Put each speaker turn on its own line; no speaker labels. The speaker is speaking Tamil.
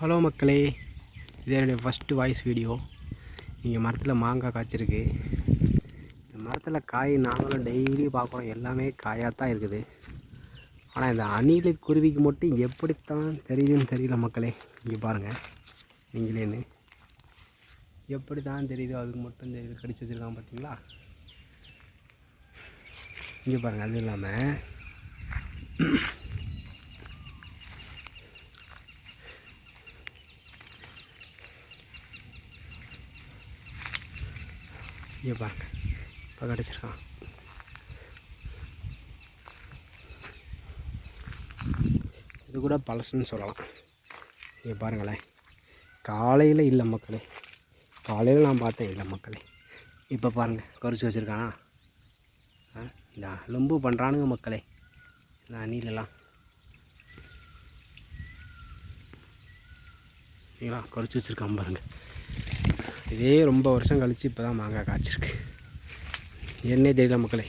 ஹலோ மக்களே இது என்னுடைய ஃபஸ்ட்டு வாய்ஸ் வீடியோ இங்கே மரத்தில் மாங்காய் காய்ச்சிருக்கு. இந்த மரத்தில் காய் நாங்களும் டெய்லி பார்க்குறோம் எல்லாமே காயாக தான் இருக்குது. ஆனால் இந்த அணில் குருவிக்கு மட்டும் எப்படித்தான் தெரியுதுன்னு தெரியல மக்களே. இங்கே பாருங்கள் நீங்களேன்னு. எப்படி தான் தெரியுதோ அதுக்கு மட்டும் தெரியுது. கடிச்சு வச்சுருக்கான் பார்த்தீங்களா இங்கே பாருங்கள் அது இல்லாமல் இங்கே பாருங்க. இப்போ கிடச்சிருக்கான். இது கூட பழசுன்னு சொல்லலாம். இங்கே பாருங்களேன் காலையில் இல்லை மக்களே. காலையில் நான் பார்த்தேன் இல்லை மக்களே. இப்போ பாருங்கள் குறைச்சி வச்சுருக்கானா? ஆ இந்த லும்பு பண்ணுறானுங்க மக்களே. இந்த அணிலெல்லாம் சரிங்களா குறைச்சி வச்சுருக்கான் பாருங்கள் இதே ரொம்ப வருஷம் கழித்து இப்போ தான் மாங்காய் காய்ச்சிருக்கு. என்னே தெரியல மக்களே.